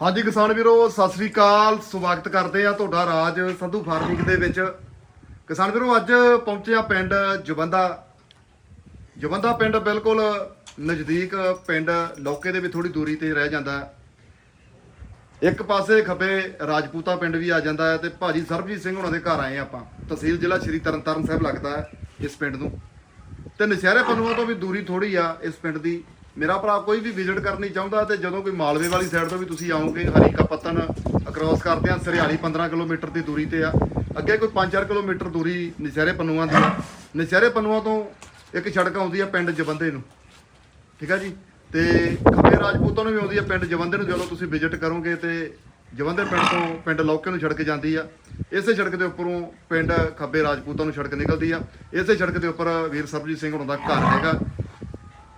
ਹਾਂਜੀ ਕਿਸਾਨ ਵੀਰੋ, ਸਤਿ ਸ੍ਰੀ ਅਕਾਲ। ਸਵਾਗਤ ਕਰਦੇ ਆ ਤੁਹਾਡਾ ਰਾਜ ਸੰਧੂ ਫਾਰਮਿੰਗ ਦੇ ਵਿੱਚ। ਕਿਸਾਨ ਵੀਰੋ, ਅੱਜ ਪਹੁੰਚੇ ਆ ਪਿੰਡ ਜਵੰਦਾ। ਜਵੰਦਾ ਪਿੰਡ ਬਿਲਕੁਲ ਨਜ਼ਦੀਕ ਪਿੰਡ, ਲੋਕੇ ਦੇ ਵੀ ਥੋੜੀ ਦੂਰੀ ਤੇ ਰਹਿ ਜਾਂਦਾ ਇੱਕ ਪਾਸੇ ਖੱਬੇ ਰਾਜਪੂਤਾ ਪਿੰਡ ਵੀ ਆ ਜਾਂਦਾ ਹੈ ਤੇ ਭਾਜੀ ਸਰਬਜੀਤ ਸਿੰਘ ਉਹਨਾਂ ਦੇ ਘਰ ਆਏ ਆਪਾਂ। ਤਹਿਸੀਲ ਜ਼ਿਲ੍ਹਾ ਸ਼੍ਰੀ ਤਰਨਤਾਰਨ ਸਾਹਿਬ ਲੱਗਦਾ ਹੈ ਇਸ ਪਿੰਡ ਨੂੰ। ਤੇ ਨਸ਼ਹਿਰੇ ਪੰਨੂਆਂ ਤੋਂ ਵੀ ਦੂਰੀ ਥੋੜੀ ਆ ਇਸ ਪਿੰਡ ਦੀ। ਮੇਰਾ ਭਰਾ ਕੋਈ ਵੀ ਵਿਜ਼ਿਟ ਕਰਨੀ ਚਾਹੁੰਦਾ ਤੇ ਜਦੋਂ ਕੋਈ ਮਾਲਵੇ ਵਾਲੀ ਸਾਈਡ ਤੋਂ ਵੀ ਤੁਸੀਂ ਆਓਗੇ ਹਰੀਕਾ ਪੱਤਨ ਅਕ੍ਰੋਸ ਕਰਦੇ ਆ ਸਰਿਆਲੀ 15 ਕਿਲੋਮੀਟਰ ਦੀ ਦੂਰੀ ਤੇ ਆ। ਅੱਗੇ ਕੋਈ 5-4 ਕਿਲੋਮੀਟਰ ਦੂਰੀ ਨਸ਼ਹਿਰੇ ਪੰਨੂਆਂ ਦੀ ਨਸ਼ਹਿਰੇ ਪੰਨੂਆਂ ਤੋਂ ਇੱਕ ਸੜਕ ਆਉਂਦੀ ਆ ਪਿੰਡ ਜਵੰਦੇ ਨੂੰ। ਠੀਕ ਆ ਜੀ? ਤੇ ਖੱਬੇ ਰਾਜਪੂਤਾਂ ਨੂੰ ਵੀ ਆਉਂਦੀ ਆ ਪਿੰਡ ਜਵੰਦੇ ਨੂੰ, ਜਦੋਂ ਤੁਸੀਂ ਵਿਜ਼ਿਟ ਕਰੋਗੇ ਤੇ ਜਵੰਦੇ ਪਿੰਡ ਤੋਂ ਪਿੰਡ ਲੌਕੇ ਨੂੰ ਸੜਕ ਜਾਂਦੀ ਆ। ਇਸੇ ਸੜਕ ਦੇ ਉੱਪਰੋਂ ਪਿੰਡ ਖੱਬੇ ਰਾਜਪੂਤਾਂ ਨੂੰ ਸੜਕ ਨਿਕਲਦੀ ਆ। ਇਸੇ ਸੜਕ ਦੇ ਉੱਪਰ ਵੀਰ ਸਰਬਜੀਤ ਸਿੰਘ ਹੁਣਾਂ ਦਾ ਘਰ ਹੈਗਾ।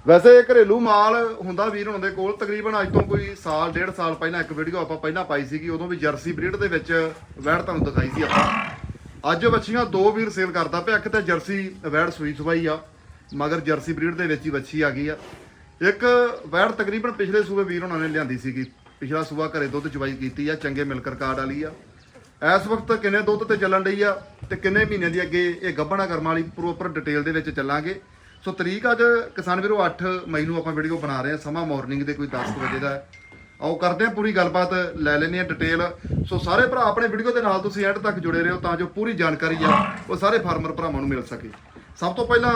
ਵੈਸੇ ਇਹ ਘਰੇਲੂ ਮਾਲ ਹੁੰਦਾ ਵੀਰ ਹੁਣਾਂ ਦੇ ਕੋਲ, ਤਕਰੀਬਨ ਅੱਜ ਤੋਂ ਕੋਈ ਸਾਲ, ਡੇਢ ਸਾਲ ਪਹਿਲਾਂ ਇੱਕ ਵੀਡੀਓ ਆਪਾਂ ਪਹਿਲਾਂ ਪਾਈ ਸੀਗੀ, ਉਦੋਂ ਵੀ ਜਰਸੀ ਬਰੀਡ ਦੇ ਵਿੱਚ ਵੈੜ ਤੁਹਾਨੂੰ ਦਿਖਾਈ ਸੀ ਆਪਾਂ। ਅੱਜ ਉਹ ਬੱਚੀਆਂ ਦੋ ਵੀਰ ਸੇਲ ਕਰਦਾ ਪਿਆ, ਇੱਕ ਤਾਂ ਜਰਸੀ ਵੈੜ ਸੂਈ ਸਵਾਈ ਆ, ਮਗਰ ਜਰਸੀ ਬਰੀਡ ਦੇ ਵਿੱਚ ਹੀ ਬੱਚੀ ਆ ਗਈ ਆ। ਇੱਕ ਵੈੜ ਤਕਰੀਬਨ ਪਿਛਲੇ ਸੂਬੇ ਵੀਰ ਉਹਨਾਂ ਨੇ ਲਿਆਂਦੀ ਸੀਗੀ, ਪਿਛਲਾ ਸੂਬਾ ਘਰੇ ਦੁੱਧ ਚਵਾਈ ਕੀਤੀ ਆ, ਚੰਗੇ ਮਿਲਕਰ ਕਾਰਡ ਵਾਲੀ ਆ। ਇਸ ਵਕਤ ਕਿੰਨੇ ਦੁੱਧ ਤੇ ਚੱਲਣ ਰਹੀ ਆ ਤੇ ਕਿੰਨੇ ਮਹੀਨੇ ਦੀ ਅੱਗੇ ਇਹ ਗੱਭਣਾ ਕਰਮ ਵਾਲੀ ਪ੍ਰੋਪਰ ਡਿਟੇਲ ਦੇ ਵਿੱਚ ਚੱਲਾਂਗੇ। ਸੋ ਤਰੀਕ ਅੱਜ ਕਿਸਾਨ ਵੀਰੋ 8 ਮਈ ਨੂੰ ਆਪਾਂ ਵੀਡੀਓ ਬਣਾ ਰਹੇ ਹਾਂ ਸਮਾਂ ਮਾਰਨਿੰਗ ਦੇ ਕੋਈ 10 ਕੁ ਵਜੇ ਦਾ। ਆਓ ਕਰਦੇ ਹਾਂ ਪੂਰੀ ਗੱਲਬਾਤ ਲੈ ਲੈਂਦੇ ਹਾਂ ਡਿਟੇਲ ਸੋ ਸਾਰੇ ਭਰਾ ਆਪਣੇ ਵੀਡੀਓ ਦੇ ਨਾਲ ਤੁਸੀਂ ਐਂਡ ਤੱਕ ਜੁੜੇ ਰਹੋ ਤਾਂ ਜੋ ਪੂਰੀ ਜਾਣਕਾਰੀ ਆ ਉਹ ਸਾਰੇ ਫਾਰਮਰ ਭਰਾਵਾਂ ਨੂੰ ਮਿਲ ਸਕੇ। ਸਭ ਤੋਂ ਪਹਿਲਾਂ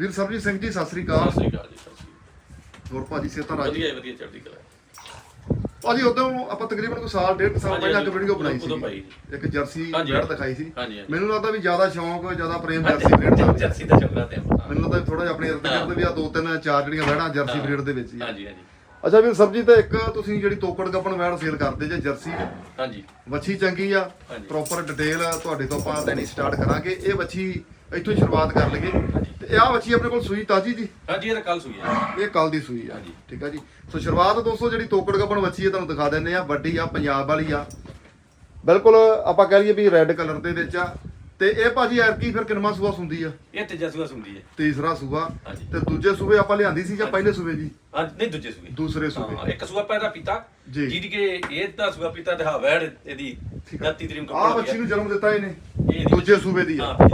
ਵੀਰ ਸਰਬਜੀਤ ਸਿੰਘ ਜੀ ਸਤਿ ਸ੍ਰੀ ਅਕਾਲ। ਸਤਿ ਸ਼੍ਰੀ ਅਕਾਲ ਜੀ ਸਤਿ ਸ਼੍ਰੀ ਹੋਰ ਭਾਜੀ ਸੇਤਾ ਰਾਜੀ ਵਧੀਆ ਵਧੀਆ ਚੜ੍ਹਦੀ ਕਲਾ। ਭਾਜੀ ਉਦੋਂ ਆਪਾਂ ਤਕਰੀਬਨ ਕੋਈ ਸਾਲ ਡੇਢ ਸਾਲ ਪਹਿਲਾਂ ਇੱਕ ਵੀਡੀਓ ਬਣਾਈ ਸੀ ਇੱਕ ਜਰਸੀ ਬੈਡ ਦਿਖਾਈ ਸੀ। ਮੈਨੂੰ ਲੱਗਦਾ ਵੀ ਜ਼ਿਆਦਾ ਸ਼ੌਂਕ ਜ਼ਿਆਦਾ ਪ੍ਰੇਮ ਜਰਸੀ ਬਰੀਡ ਦਾ। ਜਰਸੀ ਦਾ ਚੰਗਾ ਤੇ ਮੈਨੂੰ ਲੱਗਦਾ ਥੋੜਾ ਜਿਹਾ ਆਪਣੇ ਇਰਦ ਗਿਰਦ ਵੀ ਆ ਦੋ ਤਿੰਨ ਚਾਰ ਜਿਹੜੀਆਂ ਵੈੜਾਂ ਜਰਸੀ ਬਰੀਡ ਦੇ ਵਿੱਚ ਹੀ ਆ। ਹਾਂਜੀ ਹਾਂਜੀ। ਅੱਛਾ ਵੀਰ ਸਰਬਜੀਤ ਤੇ ਇੱਕ ਤੁਸੀਂ ਜਿਹੜੀ ਤੋਕੜ ਗੱਪਣ ਵੈੜ ਸੇਲ ਕਰਦੇ ਜੇ ਜਰਸੀ ਹਾਂਜੀ। ਵੱਛੀ ਚੰਗੀ ਆ। ਪ੍ਰੋਪਰ ਡਿਟੇਲ ਤੁਹਾਡੇ ਤੋਂ ਆਪਾਂ ਲੈਣੀ ਸਟਾਰਟ ਕਰਾਂਗੇ। ਇਹ ਵੱਛੀ ਇੱਥੋਂ ਹੀ ਸ਼ੁਰੂਆਤ ਕਰ ਲਈਏ। ਤੇ ਆਹ ਵੱਛੀ ਆਪਣੇ ਕੋਲ ਸੂਈ ਤਾਜੀ ਜੀ? ਹਾਂਜੀ ਇਹ ਤਾਂ ਕੱਲ ਸੂਈ ਹੈ ਇਹ ਕੱਲ ਦੀ ਸੂਈ ਆ। ਹਾਂਜੀ। ਠੀਕ ਆ ਜੀ। ਸੋ ਸ਼ੁਰੂਆਤ ਦੋਸਤੋ ਜਿਹੜੀ ਤੋਕੜ ਗੱਪਣ ਵੱਛੀ ਹੈ ਤੁਹਾਨੂੰ ਦਿਖਾ ਦਿੰਦੇ ਆ। ਵੱਡੀ ਆ ਪੰਜਾਬ ਵਾਲੀ ਆ। ਬਿਲਕੁਲ ਆਪਾਂ ਕਹਿ ਲਈਏ ਵੀ ਰੈੱਡ ਕਲਰ ਦੇ ਵਿੱਚ ਆ। ਤੇ ਇਹ ਭਾਜੀ ਐਰਕੀ ਫਿਰ ਕਿੰਨਵਾਂ ਸੂਆ ਹੁੰਦੀ ਆ? ਇਹ ਤੀਜਾ ਸੂਆ ਸੁੰਦੀ ਹੈ ਤੀਸਰਾ ਸੂਆ। ਹਾਂਜੀ। ਤੇ ਦੂਜੇ ਸੂਬੇ ਆਪਾਂ ਲਿਆਂਦੀ ਸੀ ਜਾਂ ਪਹਿਲੇ ਸੂਬੇ ਜੀ? ਹਾਂਜੀ ਨਹੀਂ ਦੂਜੇ ਸੂਏ। ਦੂਸਰੇ ਸੂਬੇ ਹਾਂ ਇੱਕ ਸੂਆ ਪੈਦਾ ਪੀਤਾ। ਜੀ। ਜਿਹਦੀ ਕਿ ਇਹ ਤਾਂ ਸੂਆ ਪੀਤਾ ਤੇ ਹਵੈੜ ਇਹਦੀ 29 ਤਰੀਕ ਨੂੰ ਆਹ ਬੱਚੀ ਨੂੰ ਜਨਮ ਦਿੱਤਾ ਇਹਨੇ। ਇਹਦੀ- ਦੂਜੇ ਸੂਬੇ ਦੀ ਆ। ਹਾਂ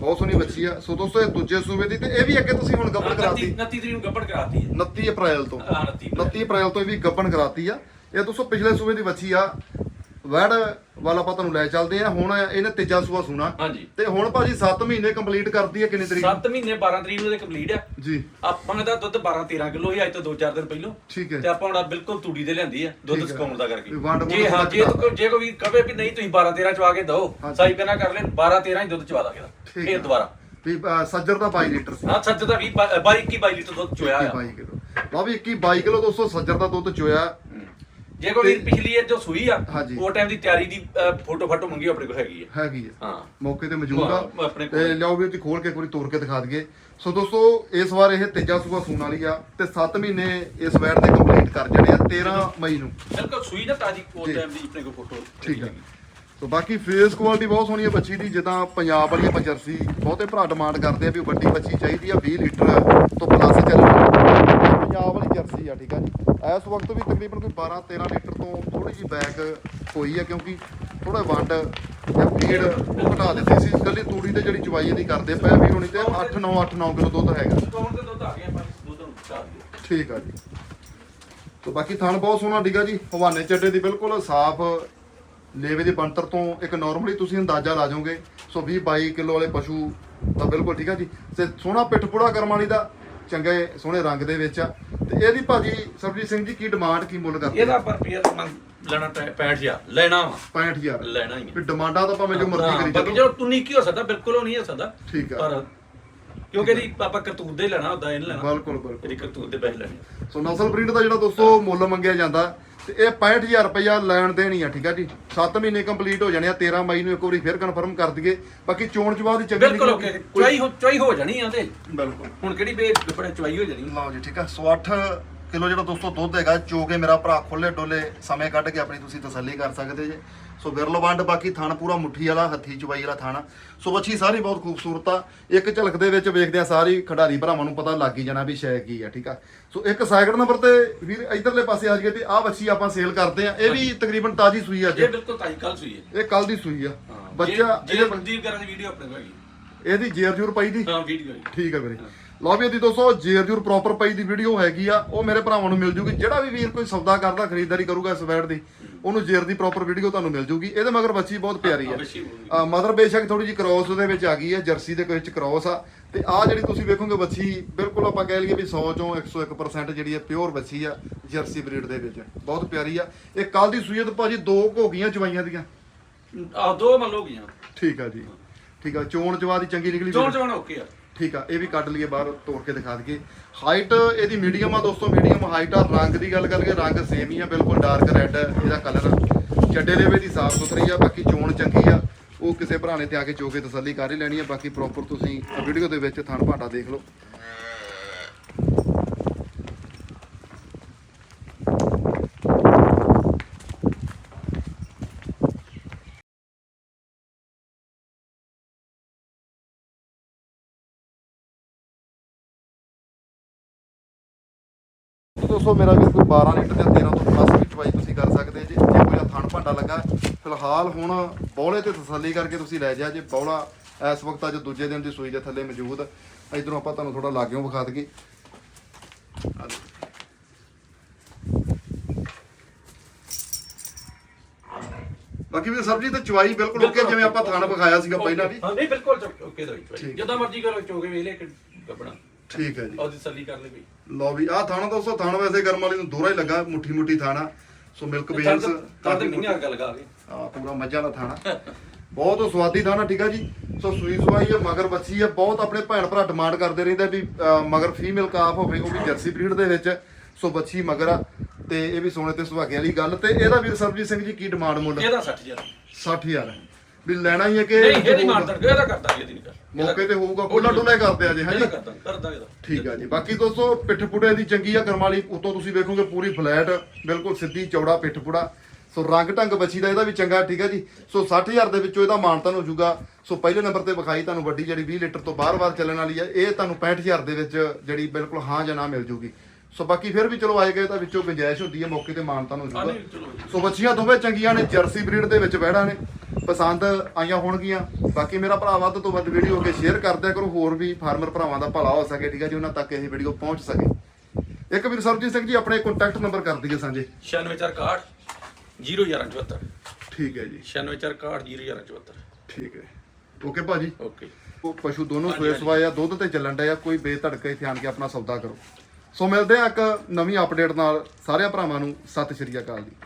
ਬਹੁਤ ਸੋਹਣੀ ਬੱਚੀ ਆ। ਸੋ ਦੋਸਤੋ ਇਹ ਦੂਜੇ ਸੂਬੇ ਦੀ ਤੇ ਇਹ ਵੀ ਅੱਗੇ ਤੁਸੀਂ ਹੁਣ ਗੱਪਣ 29 ਕਰਾਤੀ। 29 ਤਰੀਕ ਨੂੰ ਕਰਾਤੀ ਹੈ 29 ਅਪ੍ਰੈਲ ਤੋਂ। ਹਾਂ 29 29 ਅਪ੍ਰੈਲ ਤੋਂ ਇਹ ਵੀ ਗੱਪਣ ਕਰਾਤੀ ਆ। ਇਹ ਦੋਸਤੋ ਪਿਛਲੇ ਸੂਬੇ ਦੀ ਬੱਚੀ ਆ। ਵੜ ਵਾਲਾ ਆਪਾਂ ਤੁਹਾਨੂੰ ਲੈ ਚੱਲਦੇ ਆ ਹੁਣ ਇਹਨੇ ਤੀਜਾ ਸੂਆ ਸੁਣਾ। ਹਾਂਜੀ। ਤੇ ਹੁਣ ਭਾਜੀ 7 ਮਹੀਨੇ ਕੰਪਲੀਟ ਕਰਦੀ ਹੈ ਕਿੰਨੀ ਤਰੀਕ? ਨੂੰ? 7 ਮਹੀਨੇ 12 ਤਰੀਕ ਨੂੰ ਇਹਦੇ ਕੰਪਲੀਟ ਆ ਜੀ। ਆਪਾਂ ਦਾ ਦੁੱਧ 12 13 ਕਿਲੋ ਸੀ ਅੱਜ ਤੋਂ 2-4 ਦਿਨ ਪਹਿਲਾਂ। ਠੀਕ ਹੈ। ਤੇ ਆਪਾਂ ਹੁਣ ਬਿਲਕੁਲ ਤੂੜੀ ਦੇ ਲਿਆਂਦੀ ਆ ਦੁੱਧ ਠੀਕ ਹੈ। ਸੁਕਾਉਣ ਦਾ ਕਰਕੇ। ਵੀ ਵੰਡ ਵੁੰਡ ਜੇ ਹਾਂ ਜੇ ਕੋਈ ਜੇ ਕੋਈ ਵੀ ਕਵੇ ਵੀ ਨਹੀਂ ਤੁਸੀਂ 12 13 ਚਵਾ ਕੇ ਦਿਓ। ਹਾਂਜੀ। ਸਾਈ ਕਰਨਾ ਕਰ ਲੈ 12 13 ਹੀ ਦੁੱਧ ਚਵਾ ਦਾਂਗੇ ਇਹਦਾ। ਠੀਕ ਫੇਰ ਹੈ। ਦੁਬਾਰਾ। ਵੀ ਸੱਜਰ ਦਾ 22 ਲੀਟਰ ਸੀ। ਹਾਂ ਸੱਚ ਦਾ 20 22 21 22 ਲੀਟਰ ਦੁੱਧ ਚੋਇਆ ਆ। 22 ਕਿਲੋ। ਲਓ ਵੀ 21 22 ਕਿਲੋ ਦੋਸਤੋ ਸੱਜਰ ਦਾ ਦੁੱਧ ਚੋਇਆ। ਜੇ ਕੋਈ ਪਿਛਲੀ ਇਹ ਜੋ ਸੂਈ ਆ ਹਾਂਜੀ। ਉਹ ਟਾਈਮ ਦੀ ਤਿਆਰੀ ਦੀ ਫੋਟੋ ਫਾਟੋ ਮੰਗੀ ਆਪਣੇ ਕੋਲ ਹੈਗੀ ਆ। ਹੈਗੀ ਆ। ਹਾਂ। ਮੌਕੇ ਤੇ ਮੌਜੂਦ ਆ। ਹਾਂ, ਆਪਣੇ ਕੋਲ। ਤੇ ਲਿਆਓ ਵੀ ਤੁਸੀਂ ਖੋਲ ਕੇ ਇੱਕ ਵਾਰੀ ਤੋੜ ਕੇ ਦਿਖਾ ਦਈਏ। ਸੋ ਦੋਸਤੋ ਇਸ ਵਾਰ ਇਹ ਤੀਜਾ ਸੂਆ ਸੂਣ ਵਾਲੀ ਆ ਤੇ 7 ਮਹੀਨੇ ਇਸ ਵੈਟ ਦੇ ਕੰਪਲੀਟ ਕਰ ਜਾਣੇ ਆ 13 ਮਈ ਨੂੰ। ਬਿਲਕੁਲ ਸੂਈ ਨਾ ਤਾਜੀ ਜੀ। ਟਾਈਮ ਦੀ ਆਪਣੇ ਕੋਲ ਫੋਟੋ ਠੀਕ ਹੈ ਸੋ ਬਾਕੀ ਫੇਸ ਕੁਆਲਿਟੀ ਬਹੁਤ ਸੋਹਣੀ ਹੈ ਬੱਚੀ ਦੀ ਜਿੱਦਾਂ ਪੰਜਾਬ ਵਾਲੀ ਆਪਾਂ ਜਰਸੀ ਬਹੁਤੇ ਭਰਾ ਡਿਮਾਂਡ ਕਰਦੇ ਆ ਵੀ ਵੱਡੀ ਬੱਚੀ ਚਾਹੀਦੀ ਆ 20 ਲੀਟਰ ਤੋਂ ਪਲੱਸ ਚੱਲ ਪੰਜਾਬ ਵਾਲੀ ਜਰਸੀ ਆ ਠੀਕ ਆ ਜੀ। ਇਸ ਵਕਤ ਵੀ ਤਕਰੀਬਨ ਕੋਈ 12 13 ਲੀਟਰ ਤੋਂ ਥੋੜੀ ਜਿਹੀ ਬੈਕ ਹੋਈ ਆ ਕਿਉਂਕਿ ਥੋੜਾ ਵੰਡ ਜਾਂ ਫੀਡ ਘਟਾ ਦਿੱਤੀ ਸੀ। ਇਕੱਲੀ ਤੂੜੀ ਤੇ ਜਿਹੜੀ ਚਵਾਈ ਇਹਦੀ ਕਰਦੇ ਪਏ ਵੀ ਹੋਣੀ ਤੇ 8 9 8 9 ਕਿਲੋ ਦੁੱਧ ਹੈਗਾ। ਕੌਣ ਤੇ ਦੁੱਧ ਆ ਗਿਆ? ਆਪਾਂ ਦੁੱਧ ਨੂੰ ਚਾਹ ਦਿਓ ਠੀਕ ਆ ਜੀ। ਸੋ ਬਾਕੀ ਥਣ ਬਹੁਤ ਸੋਹਣਾ ਡਿੱਗਾ ਜੀ। ਹਵਾਨੇ ਚੱਡੇ ਦੀ ਬਿਲਕੁਲ ਸਾਫ਼ ਲੇਵੇ ਦੀ ਬਣਤਰ ਤੋਂ ਇੱਕ ਨਾਰਮਲੀ ਤੁਸੀਂ ਅੰਦਾਜ਼ਾ ਲਾ ਜਾਓਗੇ। ਸੋ 20 22 ਕਿਲੋ ਵਾਲੇ ਪਸ਼ੂ ਤਾਂ ਬਿਲਕੁਲ ਠੀਕ ਆ ਜੀ। ਤੇ ਸੋਹਣਾ ਪਿੱਠ ਪੁੜਾ ਕਰਮ ਵਾਲੀ ਦਾ ਚੰਗੇ ਸੋਹਣੇ ਰੰਗ ਦੇ ਵਿੱਚ ਆ। ਤੇ ਇਹਦੀ ਭਾਜੀ ਸਰਬਜੀਤ ਸਿੰਘ ਜੀ ਕੀ ਡਿਮਾਂਡ ਕੀ ਮੁੱਲ ਕਰਦੇ? ਇਹਦਾ ਪਰ ਪੀਰ ਲੈਣਾ 65000 ਲੈਣਾ ਵਾ। 65000 ਲੈਣਾ ਹੀ ਵੀ ਡਿਮਾਂਡਾਂ ਤਾਂ ਭਾਵੇਂ ਜੋ ਮਰਜ਼ੀ ਕਰੀ ਬਾਕੀ ਚੱਲੋ। ਜੋ ਤੂੰ ਕੀ ਹੋ ਸਕਦਾ ਬਿਲਕੁਲ ਉਹ ਨਹੀਂ ਹੋ ਸਕਦਾ। ਠੀਕ ਆ। ਪਰ ਕਿਉਂਕਿ ਇਹਦੀ ਆਪਾਂ ਕਰਤੂਤ ਦੇ ਲੈਣਾ ਹੁੰਦਾ ਇਹ ਨਹੀਂ ਲੈਣਾ। ਬਿਲਕੁਲ ਬਿਲਕੁਲ। ਇਹਦੀ ਕਰਤੂਤ ਦੇ ਪੈਸੇ ਲੈਣੇ ਸੋ ਨਸਲ ਬਰੀਡ ਦਾ ਜਿਹੜਾ ਦੋਸਤੋ ਮੁੱਲ ਮੰਗਿਆ ਜਾਂਦਾ ਤੇ ਇਹ 65000 ਰੁਪਇਆ ਲੈਣ ਦੇਣੀ ਆ ਠੀਕ ਆ ਜੀ। 7 ਮਹੀਨੇ ਕੰਪਲੀਟ ਹੋ ਜਾਣੇ ਆ 13 ਮਈ ਨੂੰ ਇੱਕ ਵਾਰੀ ਫਿਰ ਕਨਫਰਮ ਕਰ ਦਈਏ। ਬਾਕੀ ਚੋਣ ਚਵਾ ਦੀ ਚੰਗੀ ਬਿਲਕੁਲ। ਓਕੇ ਚੁਆਈ ਹੋ ਚੁਆਈ ਹੋ ਜਾਣੀ ਆ ਤੇ ਬਿਲਕੁਲ। ਹੁਣ ਕਿਹੜੀ ਬੇ ਬੜੇ ਚੁਆਈ ਹੋ ਜਾਣੀ? ਲਓ ਜੀ ਠੀਕ ਆ। ਸੋ 8 ਕਿਲੋ ਜਿਹੜਾ ਦੋਸਤੋ ਦੁੱਧ ਹੈਗਾ ਚੋ ਕੇ ਮੇਰਾ ਭਰਾ ਖੁੱਲੇ ਡੋਲੇ ਸਮੇਂ ਕੱਢ ਕੇ ਆਪਣੀ ਤੁਸੀਂ ਤਸੱਲੀ ਕਰ ਸਕਦੇ ਜੇ। ਸੋ ਬਿਰਲੋ ਵੰਡ ਬਾਕੀ ਥਣ ਪੂਰਾ ਮੁੱਠੀ ਵਾਲਾ ਹੱਥੀ ਚਵਾਈ ਵਾਲਾ ਥਣ। ਸੋ ਬੱਚੀ ਸਾਰੀ ਬਹੁਤ ਖੂਬਸੂਰਤ ਆ। ਇੱਕ ਝਲਕ ਦੇ ਵਿੱਚ ਵੇਖਦੇ ਆ ਸਾਰੀ ਖਿਡਾਰੀ ਭਰਾਵਾਂ ਨੂੰ ਪਤਾ ਲੱਗ ਹੀ ਜਾਣਾ ਵੀ ਸ਼ੈ ਕੀ ਆ ਠੀਕ ਆ? ਸੋ ਇੱਕ ਸੈਕਿੰਡ ਨੰਬਰ ਤੇ ਵੀਰ ਇਧਰਲੇ ਪਾਸੇ ਆ ਜਾਈਏ ਤੇ ਆਹ ਬੱਚੀ ਆਪਾਂ ਸੇਲ ਕਰਦੇ ਆ। ਇਹ ਵੀ ਤਕਰੀਬਨ ਤਾਜੀ ਸੂਈ ਆ ਅੱਜ। ਇਹ ਬਿਲਕੁਲ ਤਾਈ ਕੱਲ ਸੂਈ ਹੈ। ਇਹ ਕੱਲ ਦੀ ਸੂਈ ਆ। ਬੱਚਾ ਜੇ ਬੰਦੀ ਕਰਨ ਦੀ ਵੀਡੀਓ ਆਪਣੇ ਕੋਲ ਹੈਗੀ। ਇਹਦੀ ਜੇਰ ਜੂਰ ਪਈ ਦੀ? ਹਾਂ ਵੀਡੀਓ ਠੀਕ ਹੈ ਵੀਰੇ। ਲਓ ਵੀ ਇਹਦੀ ਦੋਸਤੋ ਜੇਰ ਜੂਰ ਪ੍ਰੋਪਰ ਪਈ ਦੀ ਵੀਡੀਓ ਹੈਗੀ ਆ ਉਹ ਮੇਰੇ ਭਰਾਵਾਂ ਨੂੰ ਮਿਲ ਜੂਗੀ। ਜਿਹੜਾ ਵੀ ਵੀਰ ਕੋਈ ਸੌਦਾ ਕਰਦਾ ਖਰੀਦਦਾਰੀ ਕਰੂਗਾ ਇਸ ਵੈਟ ਦੀ ਉਹਨੂੰ ਜੇਰ ਦੀ ਪ੍ਰੋਪਰ ਵੀਡੀਓ ਤੁਹਾਨੂੰ ਮਿਲ ਜੂਗੀ। ਇਹਦੇ ਮਗਰ ਬੱਚੀ ਬਹੁਤ ਪਿਆਰੀ ਆ। ਮਦਰ ਬੇਸ਼ੱਕ ਥੋੜੀ ਜਿਹੀ ਕ੍ਰੋਸ ਉਹਦੇ ਵਿੱਚ ਆ ਗਈ ਹੈ ਜਰਸੀ ਦੇ ਵਿੱਚ ਕ੍ਰੋਸ ਆ। ਤੇ ਆ ਜਿਹੜੀ ਤੁਸੀਂ ਵੇਖੋਗੇ ਬੱਚੀ ਬਿਲਕੁਲ ਆਪਾਂ ਕਹਿ ਲਈਏ ਵੀ 100 ਚੋਂ 101% ਜਿਹੜੀ ਹੈ ਪਿਓਰ ਬੱਚੀ ਆ ਜਰਸੀ ਬਰੀਡ ਦੇ ਵਿੱਚ। ਬਹੁਤ ਪਿਆਰੀ ਆ। ਇਹ ਕੱਲ ਦੀ ਸੂਈ ਆ ਤੇ ਭਾਜੀ ਦੋ ਘੋਗੀਆਂ ਚਵਾਈਆਂ ਦੀਆਂ। ਆ ਦੋ ਮੰਨ ਲਓ ਗਈਆਂ। ਠੀਕ ਆ ਜੀ। ਠੀਕ ਆ ਚੋਣ ਚਵਾ ਦੀ ਚੰਗੀ ਨਿਕਲੀ ਚੋਣ? ਚੋਣ ਓਕੇ ਆ। ਠੀਕ ਆ, ਇਹ ਵੀ ਕੱਢ ਲਈਏ ਬਾਹਰ, ਤੋੜ ਕੇ ਦਿਖਾ ਦਈਏ। ਹਾਈਟ ਇਹਦੀ ਮੀਡੀਅਮ ਆ ਦੋਸਤੋ ਮੀਡੀਅਮ ਹਾਈਟ ਆ। ਰੰਗ ਦੀ ਗੱਲ ਕਰਕੇ ਰੰਗ ਸੇਮ ਹੀ ਆ, ਬਿਲਕੁਲ ਡਾਰਕ ਰੈੱਡ ਇਹਦਾ ਕਲਰ ਚੱਡੇ ਦੇ ਵਿੱਚ ਦੀ ਸਾਫ਼ ਸੁਥਰੀ ਆ, ਬਾਕੀ ਚੋਣ ਚੰਗੀ ਆ। ਉਹ ਕਿਸੇ ਭਰਾ ਨੇ ਤੇ ਆ ਕੇ ਚੋ ਕੇ ਤਸੱਲੀ ਕਰ ਹੀ ਲੈਣੀ ਆ, ਬਾਕੀ ਪ੍ਰੋਪਰ ਤੁਸੀਂ ਵੀਡੀਓ ਦੇ ਵਿੱਚ ਥਣ ਭਾਂਡਾ ਦੇਖ ਲਓ। ਦੋਸਤੋ ਮੇਰਾ ਵੀ ਕੋਈ 12 ਲੀਟਰ ਜਾਂ 13 ਤੋਂ ਪਲੱਸ ਵੀ ਚਵਾਈ ਤੁਸੀਂ ਕਰ ਸਕਦੇ ਜੇ। ਜੇ ਕੋਈ ਥਣ ਭਾਂਡਾ ਲੱਗਾ ਫਿਲਹਾਲ ਹੁਣ ਬੌਲੇ ਤੇ ਤਸੱਲੀ ਕਰਕੇ ਤੁਸੀਂ ਲੈ ਜਾ ਜੇ। ਬੌਲਾ ਇਸ ਵਕਤ ਅੱਜ ਦੂਜੇ ਦਿਨ ਦੀ ਸੂਈ ਦੇ ਥੱਲੇ ਮੌਜੂਦ। ਇਧਰੋਂ ਆਪਾਂ ਤੁਹਾਨੂੰ ਥੋੜਾ ਲਾਗਿਓਂ ਵਿਖਾ ਦਈਏ। ਬਾਕੀ ਵੀ ਸਬਜੀ ਤੇ ਚਵਾਈ ਬਿਲਕੁਲ ਓਕੇ ਜਿਵੇਂ ਆਪਾਂ ਥਣ ਵਿਖਾਇਆ ਸੀਗਾ ਪਹਿਲਾਂ ਵੀ। ਹਾਂ ਨਹੀਂ ਬਿਲਕੁਲ ਓਕੇ ਦਾ ਜਦੋਂ ਮਰਜ਼ੀ ਕਰੋ ਚੋਗੇ ਵੇਲੇ ਕਿ ਕੱਪੜਾ ਠੀਕ ਹੈ ਜੀ। ਉਹਦੀ ਤਸੱਲੀ ਕਰ ਲੈ ਵੀ ਲਓ ਵੀ ਆਹ ਥਾਣਾ ਦੋਸਤੋ ਥਾਣ ਵੈਸੇ ਗਰਮ ਵਾਲੀ ਨੂੰ ਦੋਹਰਾ ਹੀ ਲੱਗਾ ਮੁੱਠੀ ਮੁੱਠੀ ਥਾਣਾ। ਸੋ ਮਿਲਕ ਬੇਨਸ ਤਾਂ ਤੇ ਨਹੀਂ ਅੱਗ ਲਗਾ ਕੇ। ਆ ਪੂਰਾ ਮੱਝਾਂ ਦਾ ਥਾਣਾ। ਬਹੁਤ ਸਵਾਦੀ ਥਾਣਾ ਠੀਕ ਆ ਜੀ। ਸੋ ਸੂਈ ਸਵਾਈ ਹੈ ਮਗਰ ਬੱਚੀ ਹੈ। ਬਹੁਤ ਆਪਣੇ ਭੈਣ ਭਰਾ ਡਿਮਾਂਡ ਕਰਦੇ ਰਹਿੰਦੇ ਵੀ ਮਗਰ ਫੀਮੇਲ ਕਾਫ ਹੋਵੇ ਉਹ ਵੀ ਜਰਸੀ ਬਰੀਡ ਦੇ ਵਿੱਚ। ਸੋ ਬੱਚੀ ਮਗਰ ਆ ਤੇ ਇਹ ਵੀ ਸੋਨੇ ਤੇ ਸੁਹਾਗੇ ਵਾਲੀ ਗੱਲ। ਤੇ ਇਹਦਾ ਵੀਰ ਸਰਬਜੀਤ ਸਿੰਘ ਜੀ ਕੀ ਡਿਮਾਂਡ ਮੁੱਲ? ਇਹਦਾ 60000 60000 ਵੀ ਲੈਣਾ ਹੀ ਹੈ ਕਿ ਨਹੀਂ ਇਹਦੀ ਮਾਰਦਾ ਇਹਦਾ ਕਰਦਾ ਇਹਦੀ ਨਹੀਂ ਕਰ ਮੌਕੇ ਤੇ ਹੋਊਗਾ ਕੋਲਾ ਹੀ ਕਰਦੇ ਆ ਜੀ ਇਹਦਾ ਹਾਂਜੀ ਕਰਦਾ ਕਰਦਾ ਇਹਦਾ। ਠੀਕ ਆ ਜੀ ਬਾਕੀ ਦੋਸਤੋ ਪਿੱਠ ਪੁੜੇ ਦੀ ਚੰਗੀ ਆ ਕਰਮ ਵਾਲੀ ਉਤੋਂ ਤੁਸੀਂ ਵੇਖੋਗੇ ਪੂਰੀ ਫਲੈਟ ਬਿਲਕੁਲ ਸਿੱਧੀ ਚੌੜਾ ਪਿੱਠ ਪੁੜਾ ਸੋ ਰੰਗ ਢੰਗ ਬੱਚੀ ਦਾ ਇਹਦਾ ਵੀ ਚੰਗਾ ਠੀਕ ਆ ਜੀ। ਸੋ 60000 ਦੇ ਵਿੱਚੋਂ ਇਹਦਾ ਮਾਨਤਨ ਹੋ ਜਾਊਗਾ ਸੋ ਪਹਿਲੇ ਨੰਬਰ ਤੇ ਵਿਖਾਈ ਤੁਹਾਨੂੰ ਵੱਡੀ ਜਿਹੜੀ 20 ਲੀਟਰ ਤੋਂ ਬਾਰ-ਬਾਰ ਚੱਲਣ ਵਾਲੀ ਆ ਇਹ ਤੁਹਾਨੂੰ 65000 ਦੇ ਵਿੱਚ ਜਿਹੜੀ ਬਿਲਕੁਲ ਹਾਂ ਜਾਂ ਨਾ ਮਿਲ ਜੂਗੀ। ਸੋ ਬਾਕੀ ਫਿਰ ਵੀ ਚਲੋ ਆਏ ਗਏ ਤਾਂ ਵਿੱਚੋਂ ਗੁੰਜਾਇਸ਼ ਹੁੰਦੀ ਹੈ ਮੌਕੇ ਤੇ ਮਾਨਤਨ ਹੋ ਹਾਂ ਜਾਊਗਾ ਨਹੀਂ ਸੋ ਬੱਚੀਆਂ ਦੋਵੇਂ ਚੰਗੀਆਂ ਨੇ ਜਰਸੀ ਬਰੀਡ ਦੇ ਵਿੱਚ ਬਹਿੜਾ ਨੇ। ਪਸੰਦ ਆਈਆਂ ਹੋਣਗੀਆਂ। ਬਾਕੀ ਮੇਰਾ ਭਰਾ ਵੱਧ ਤੋਂ ਵੱਧ ਵੀਡੀਓ ਕੇ ਸ਼ੇਅਰ ਕਰ ਦਿਆ ਕਰੋ ਹੋਰ ਵੀ ਫਾਰਮਰ ਭਰਾਵਾਂ ਦਾ ਭਲਾ ਹੋ ਸਕੇ ਠੀਕ ਹੈ ਜੀ? ਉਹਨਾਂ ਤੱਕ ਇਹ ਵੀਡੀਓ ਪਹੁੰਚ ਸਕੇ। ਇੱਕ ਵੀਰ ਸਰਬਜੀਤ ਸਿੰਘ ਜੀ ਆਪਣੇ ਕੰਟੈਕਟ ਨੰਬਰ ਕਰ ਦਈਏ ਸਾਂਝੇ। 9661 01174 ਠੀਕ ਹੈ ਜੀ। 9661 01174 ਠੀਕ ਹੈ। ਓਕੇ ਭਾਜੀ? ਓਕੇ ਉਹ ਪਸ਼ੂ ਦੋਨੋਂ ਸੋਏ ਸਵਾਏ ਆ ਦੁੱਧ ਤੇ ਚੱਲਣ ਡਏ ਆ ਕੋਈ ਬੇਧੜਕੇ ਇੱਥੇ ਆਣ ਕੇ ਆਪਣਾ ਸੌਦਾ ਕਰੋ। ਸੋ ਮਿਲਦੇ ਆ ਇੱਕ ਨਵੀਂ ਅਪਡੇਟ ਨਾਲ। ਸਾਰਿਆਂ ਭਰਾਵਾਂ ਨੂੰ ਸਤਿ ਸ਼੍ਰੀ ਅਕਾਲ ਜੀ।